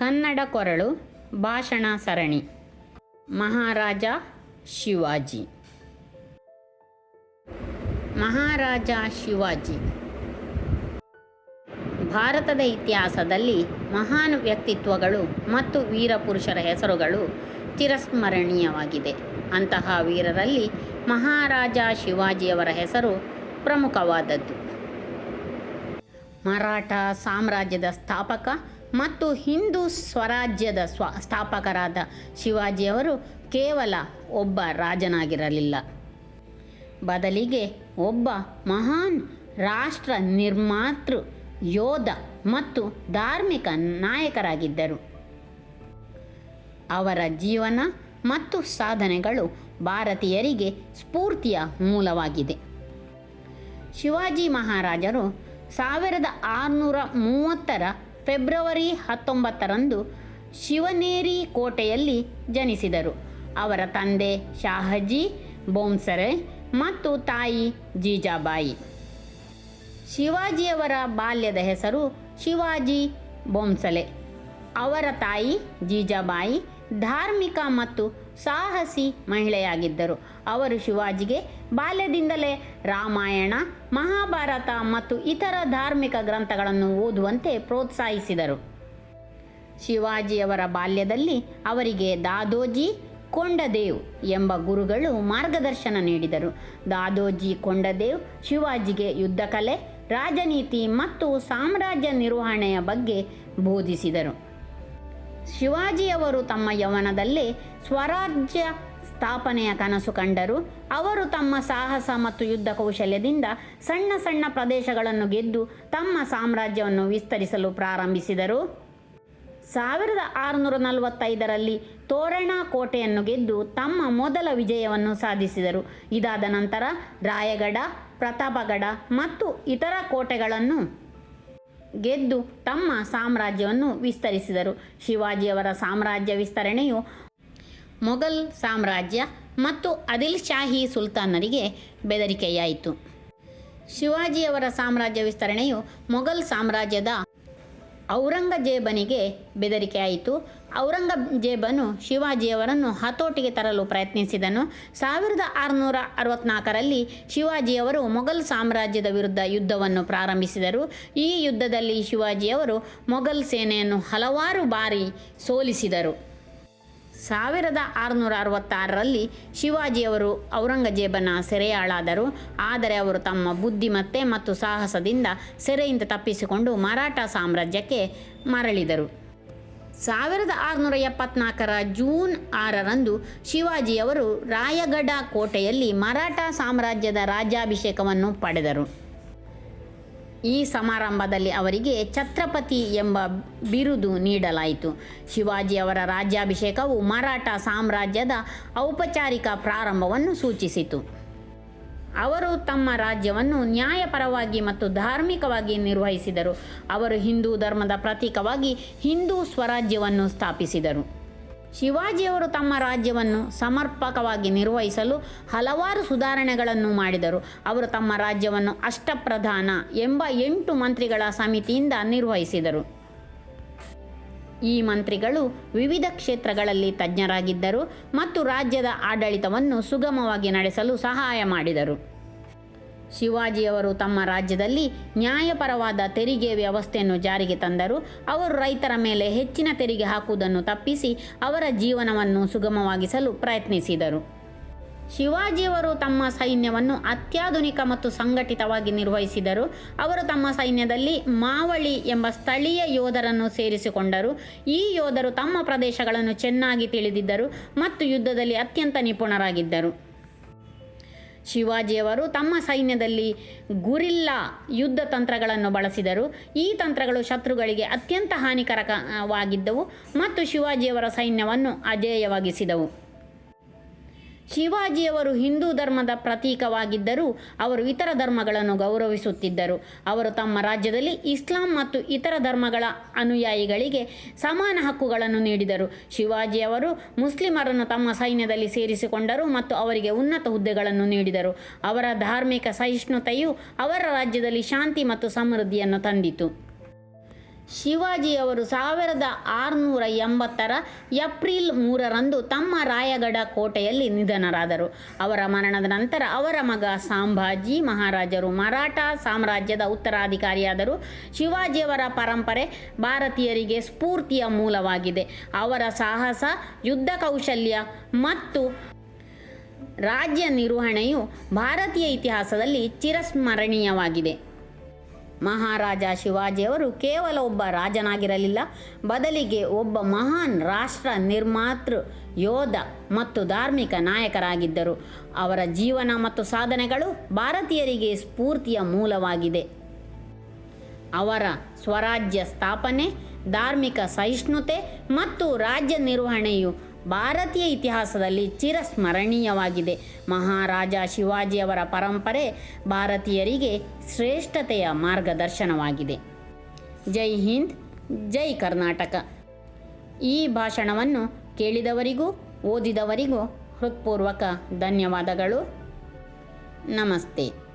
ಕನ್ನಡ ಕೊರಳು ಭಾಷಣ ಸರಣಿ. ಮಹಾರಾಜ ಶಿವಾಜಿ. ಮಹಾರಾಜ ಶಿವಾಜಿ. ಭಾರತದ ಇತಿಹಾಸದಲ್ಲಿ ಮಹಾನ್ ವ್ಯಕ್ತಿತ್ವಗಳು ಮತ್ತು ವೀರಪುರುಷರ ಹೆಸರುಗಳು ಚಿರಸ್ಮರಣೀಯವಾಗಿದೆ. ಅಂತಹ ವೀರರಲ್ಲಿ ಮಹಾರಾಜ ಶಿವಾಜಿಯವರ ಹೆಸರು ಪ್ರಮುಖವಾದದ್ದು. ಮರಾಠ ಸಾಮ್ರಾಜ್ಯದ ಸ್ಥಾಪಕ ಮತ್ತು ಹಿಂದೂ ಸ್ವರಾಜ್ಯದ ಸ್ವ ಸ್ಥಾಪಕರಾದ ಶಿವಾಜಿಯವರು ಕೇವಲ ಒಬ್ಬ ರಾಜನಾಗಿರಲಿಲ್ಲ. ಬದಲಿಗೆ ಒಬ್ಬ ಮಹಾನ್ ರಾಷ್ಟ್ರ ನಿರ್ಮಾತೃ, ಯೋಧ ಮತ್ತು ಧಾರ್ಮಿಕ ನಾಯಕರಾಗಿದ್ದರು. ಅವರ ಜೀವನ ಮತ್ತು ಸಾಧನೆಗಳು ಭಾರತೀಯರಿಗೆ ಸ್ಫೂರ್ತಿಯ ಮೂಲವಾಗಿದೆ. ಶಿವಾಜಿ ಮಹಾರಾಜರು ಸಾವಿರದ ಆರುನೂರ ಮೂವತ್ತರ ಫೆಬ್ರವರಿ ಹತ್ತೊಂಬತ್ತರಂದು ಶಿವನೇರಿ ಕೋಟೆಯಲ್ಲಿ ಜನಿಸಿದರು. ಅವರ ತಂದೆ ಶಾಹಜಿ ಬೌನ್ಸರೆ ಮತ್ತು ತಾಯಿ ಜೀಜಾಬಾಯಿ. ಶಿವಾಜಿಯವರ ಬಾಲ್ಯದ ಹೆಸರು ಶಿವಾಜಿ ಬೋಂಸಲೆ ಅವರ ತಾಯಿ ಜೀಜಾಬಾಯಿ ಧಾರ್ಮಿಕ ಮತ್ತು ಸಾಹಸಿ ಮಹಿಳೆಯಾಗಿದ್ದರು. ಅವರು ಶಿವಾಜಿಗೆ ಬಾಲ್ಯದಿಂದಲೇ ರಾಮಾಯಣ, ಮಹಾಭಾರತ ಮತ್ತು ಇತರ ಧಾರ್ಮಿಕ ಗ್ರಂಥಗಳನ್ನು ಓದುವಂತೆ ಪ್ರೋತ್ಸಾಹಿಸಿದರು. ಶಿವಾಜಿಯವರ ಬಾಲ್ಯದಲ್ಲಿ ಅವರಿಗೆ ದಾದೋಜಿ ಕೊಂಡದೇವ್ ಎಂಬ ಗುರುಗಳು ಮಾರ್ಗದರ್ಶನ ನೀಡಿದರು. ದಾದೋಜಿ ಕೊಂಡದೇವ್ ಶಿವಾಜಿಗೆ ಯುದ್ಧಕಲೆ, ರಾಜನೀತಿ ಮತ್ತು ಸಾಮ್ರಾಜ್ಯ ನಿರ್ವಹಣೆಯ ಬಗ್ಗೆ ಬೋಧಿಸಿದರು. ಶಿವಾಜಿಯವರು ತಮ್ಮ ಯವನದಲ್ಲಿ ಸ್ವರಾಜ್ಯ ಸ್ಥಾಪನೆಯ ಕನಸು ಕಂಡರು. ಅವರು ತಮ್ಮ ಸಾಹಸ ಮತ್ತು ಯುದ್ಧ ಕೌಶಲ್ಯದಿಂದ ಸಣ್ಣ ಸಣ್ಣ ಪ್ರದೇಶಗಳನ್ನು ಗೆದ್ದು ತಮ್ಮ ಸಾಮ್ರಾಜ್ಯವನ್ನು ವಿಸ್ತರಿಸಲು ಪ್ರಾರಂಭಿಸಿದರು. ಸಾವಿರದ ಆರುನೂರ ನಲವತ್ತೈದರಲ್ಲಿ ತೋರಣ ಕೋಟೆಯನ್ನು ಗೆದ್ದು ತಮ್ಮ ಮೊದಲ ವಿಜಯವನ್ನು ಸಾಧಿಸಿದರು. ಇದಾದ ನಂತರ ರಾಯಗಡ, ಪ್ರತಾಪಗಡ ಮತ್ತು ಇತರ ಕೋಟೆಗಳನ್ನು ಗೆದ್ದು ತಮ್ಮ ಸಾಮ್ರಾಜ್ಯವನ್ನು ವಿಸ್ತರಿಸಿದರು. ಶಿವಾಜಿಯವರ ಸಾಮ್ರಾಜ್ಯ ವಿಸ್ತರಣೆಯು ಮೊಘಲ್ ಸಾಮ್ರಾಜ್ಯ ಮತ್ತು ಅದಿಲ್ ಶಾಹಿ ಸುಲ್ತಾನರಿಗೆ ಬೆದರಿಕೆಯಾಯಿತು. ಶಿವಾಜಿಯವರ ಸಾಮ್ರಾಜ್ಯ ವಿಸ್ತರಣೆಯು ಮೊಘಲ್ ಸಾಮ್ರಾಜ್ಯದ ಔರಂಗಜೇಬನಿಗೆ ಬೆದರಿಕೆಯಾಯಿತು. ಔರಂಗಜೇಬನು ಶಿವಾಜಿಯವರನ್ನು ಹತೋಟಿಗೆ ತರಲು ಪ್ರಯತ್ನಿಸಿದನು. ಸಾವಿರದ ಆರುನೂರ ಅರವತ್ನಾಲ್ಕರಲ್ಲಿ ಶಿವಾಜಿಯವರು ಮೊಘಲ್ ಸಾಮ್ರಾಜ್ಯದ ವಿರುದ್ಧ ಯುದ್ಧವನ್ನು ಪ್ರಾರಂಭಿಸಿದರು. ಈ ಯುದ್ಧದಲ್ಲಿ ಶಿವಾಜಿಯವರು ಮೊಘಲ್ ಸೇನೆಯನ್ನು ಹಲವಾರು ಬಾರಿ ಸೋಲಿಸಿದರು. ಸಾವಿರದ ಆರುನೂರ ಅರವತ್ತಾರರಲ್ಲಿ ಶಿವಾಜಿಯವರು ಔರಂಗಜೇಬನ ಸೆರೆಯಾಳಾದರು. ಆದರೆ ಅವರು ತಮ್ಮ ಬುದ್ಧಿಮತ್ತೆ ಮತ್ತು ಸಾಹಸದಿಂದ ಸೆರೆಯಿಂದ ತಪ್ಪಿಸಿಕೊಂಡು ಮರಾಠ ಸಾಮ್ರಾಜ್ಯಕ್ಕೆ ಮರಳಿದರು. ಸಾವಿರದ ಆರುನೂರ ಎಪ್ಪತ್ನಾಲ್ಕರ ಜೂನ್ ಆರರಂದು ಶಿವಾಜಿಯವರು ರಾಯಗಢ ಕೋಟೆಯಲ್ಲಿ ಮರಾಠ ಸಾಮ್ರಾಜ್ಯದ ರಾಜ್ಯಾಭಿಷೇಕವನ್ನು ಪಡೆದರು. ಈ ಸಮಾರಂಭದಲ್ಲಿ ಅವರಿಗೆ ಛತ್ರಪತಿ ಎಂಬ ಬಿರುದು ನೀಡಲಾಯಿತು. ಶಿವಾಜಿಯವರ ರಾಜ್ಯಾಭಿಷೇಕವು ಮರಾಠ ಸಾಮ್ರಾಜ್ಯದ ಔಪಚಾರಿಕ ಪ್ರಾರಂಭವನ್ನು ಸೂಚಿಸಿತು. ಅವರು ತಮ್ಮ ರಾಜ್ಯವನ್ನು ನ್ಯಾಯಪರವಾಗಿ ಮತ್ತು ಧಾರ್ಮಿಕವಾಗಿ ನಿರ್ವಹಿಸಿದರು. ಅವರು ಹಿಂದೂ ಧರ್ಮದ ಪ್ರತೀಕವಾಗಿ ಹಿಂದೂ ಸ್ವರಾಜ್ಯವನ್ನು ಸ್ಥಾಪಿಸಿದರು. ಶಿವಾಜಿಯವರು ತಮ್ಮ ರಾಜ್ಯವನ್ನು ಸಮರ್ಪಕವಾಗಿ ನಿರ್ವಹಿಸಲು ಹಲವಾರು ಸುಧಾರಣೆಗಳನ್ನು ಮಾಡಿದರು. ಅವರು ತಮ್ಮ ರಾಜ್ಯವನ್ನು ಅಷ್ಟಪ್ರಧಾನ ಎಂಬ ಎಂಟು ಮಂತ್ರಿಗಳ ಸಮಿತಿಯಿಂದ ನಿರ್ವಹಿಸಿದರು. ಈ ಮಂತ್ರಿಗಳು ವಿವಿಧ ಕ್ಷೇತ್ರಗಳಲ್ಲಿ ತಜ್ಞರಾಗಿದ್ದರು ಮತ್ತು ರಾಜ್ಯದ ಆಡಳಿತವನ್ನು ಸುಗಮವಾಗಿ ನಡೆಸಲು ಸಹಾಯ ಮಾಡಿದರು. ಶಿವಾಜಿಯವರು ತಮ್ಮ ರಾಜ್ಯದಲ್ಲಿ ನ್ಯಾಯಪರವಾದ ತೆರಿಗೆ ವ್ಯವಸ್ಥೆಯನ್ನು ಜಾರಿಗೆ ತಂದರು. ಅವರು ರೈತರ ಮೇಲೆ ಹೆಚ್ಚಿನ ತೆರಿಗೆ ಹಾಕುವುದನ್ನು ತಪ್ಪಿಸಿ ಅವರ ಜೀವನವನ್ನು ಸುಗಮವಾಗಿಸಲು ಪ್ರಯತ್ನಿಸಿದರು. ಶಿವಾಜಿಯವರು ತಮ್ಮ ಸೈನ್ಯವನ್ನು ಅತ್ಯಾಧುನಿಕ ಮತ್ತು ಸಂಘಟಿತವಾಗಿ ನಿರ್ವಹಿಸಿದರು. ಅವರು ತಮ್ಮ ಸೈನ್ಯದಲ್ಲಿ ಮಾವಳಿ ಎಂಬ ಸ್ಥಳೀಯ ಯೋಧರನ್ನು ಸೇರಿಸಿಕೊಂಡರು. ಈ ಯೋಧರು ತಮ್ಮ ಪ್ರದೇಶಗಳನ್ನು ಚೆನ್ನಾಗಿ ತಿಳಿದಿದ್ದರು ಮತ್ತು ಯುದ್ಧದಲ್ಲಿ ಅತ್ಯಂತ ನಿಪುಣರಾಗಿದ್ದರು. ಶಿವಾಜಿಯವರು ತಮ್ಮ ಸೈನ್ಯದಲ್ಲಿ ಗುರಿಲ್ಲಾ ಯುದ್ಧ ತಂತ್ರಗಳನ್ನು ಬಳಸಿದರು. ಈ ತಂತ್ರಗಳು ಶತ್ರುಗಳಿಗೆ ಅತ್ಯಂತ ಹಾನಿಕಾರಕವಾಗಿದ್ದವು ಮತ್ತು ಶಿವಾಜಿಯವರ ಸೈನ್ಯವನ್ನು ಅಜೇಯವಾಗಿಸಿದವು. ಶಿವಾಜಿಯವರು ಹಿಂದೂ ಧರ್ಮದ ಪ್ರತೀಕವಾಗಿದ್ದರೂ ಅವರು ಇತರ ಧರ್ಮಗಳನ್ನು ಗೌರವಿಸುತ್ತಿದ್ದರು. ಅವರು ತಮ್ಮ ರಾಜ್ಯದಲ್ಲಿ ಇಸ್ಲಾಂ ಮತ್ತು ಇತರ ಧರ್ಮಗಳ ಅನುಯಾಯಿಗಳಿಗೆ ಸಮಾನ ಹಕ್ಕುಗಳನ್ನು ನೀಡಿದರು. ಶಿವಾಜಿಯವರು ಮುಸ್ಲಿಮರನ್ನು ತಮ್ಮ ಸೈನ್ಯದಲ್ಲಿ ಸೇರಿಸಿಕೊಂಡರು ಮತ್ತು ಅವರಿಗೆ ಉನ್ನತ ಹುದ್ದೆಗಳನ್ನು ನೀಡಿದರು. ಅವರ ಧಾರ್ಮಿಕ ಸಹಿಷ್ಣುತೆಯು ಅವರ ರಾಜ್ಯದಲ್ಲಿ ಶಾಂತಿ ಮತ್ತು ಸಮೃದ್ಧಿಯನ್ನು ತಂದಿತು. ಶಿವಾಜಿಯವರು ಸಾವಿರದ ಆರುನೂರ ಎಂಬತ್ತರ ಏಪ್ರಿಲ್ ಮೂರರಂದು ತಮ್ಮ ರಾಯಗಢ ಕೋಟೆಯಲ್ಲಿ ನಿಧನರಾದರು. ಅವರ ಮರಣದ ನಂತರ ಅವರ ಮಗ ಸಾಂಭಾಜಿ ಮಹಾರಾಜರು ಮರಾಠ ಸಾಮ್ರಾಜ್ಯದ ಉತ್ತರಾಧಿಕಾರಿಯಾದರು. ಶಿವಾಜಿಯವರ ಪರಂಪರೆ ಭಾರತೀಯರಿಗೆ ಸ್ಫೂರ್ತಿಯ ಮೂಲವಾಗಿದೆ. ಅವರ ಸಾಹಸ ಯುದ್ಧ ಕೌಶಲ್ಯ ಮತ್ತು ರಾಜ್ಯ ನಿರ್ವಹಣೆಯು ಭಾರತೀಯ ಇತಿಹಾಸದಲ್ಲಿ ಚಿರಸ್ಮರಣೀಯವಾಗಿದೆ. ಮಹಾರಾಜ ಶಿವಾಜಿಯವರು ಕೇವಲ ಒಬ್ಬ ರಾಜನಾಗಿರಲಿಲ್ಲ. ಬದಲಿಗೆ ಒಬ್ಬ ಮಹಾನ್ ರಾಷ್ಟ್ರ ನಿರ್ಮಾತೃ, ಯೋಧ ಮತ್ತು ಧಾರ್ಮಿಕ ನಾಯಕರಾಗಿದ್ದರು. ಅವರ ಜೀವನ ಮತ್ತು ಸಾಧನೆಗಳು ಭಾರತೀಯರಿಗೆ ಸ್ಫೂರ್ತಿಯ ಮೂಲವಾಗಿದೆ. ಅವರ ಸ್ವರಾಜ್ಯ ಸ್ಥಾಪನೆ, ಧಾರ್ಮಿಕ ಸಹಿಷ್ಣುತೆ ಮತ್ತು ರಾಜ್ಯ ನಿರ್ವಹಣೆಯು ಭಾರತೀಯ ಇತಿಹಾಸದಲ್ಲಿ ಚಿರಸ್ಮರಣೀಯವಾಗಿದೆ. ಮಹಾರಾಜ ಶಿವಾಜಿಯವರ ಪರಂಪರೆ ಭಾರತೀಯರಿಗೆ ಶ್ರೇಷ್ಠತೆಯ ಮಾರ್ಗದರ್ಶನವಾಗಿದೆ. ಜೈ ಹಿಂದ್, ಜೈ ಕರ್ನಾಟಕ. ಈ ಭಾಷಣವನ್ನು ಕೇಳಿದವರಿಗೂ, ಓದಿದವರಿಗೂ ಹೃತ್ಪೂರ್ವಕ ಧನ್ಯವಾದಗಳು. ನಮಸ್ತೆ.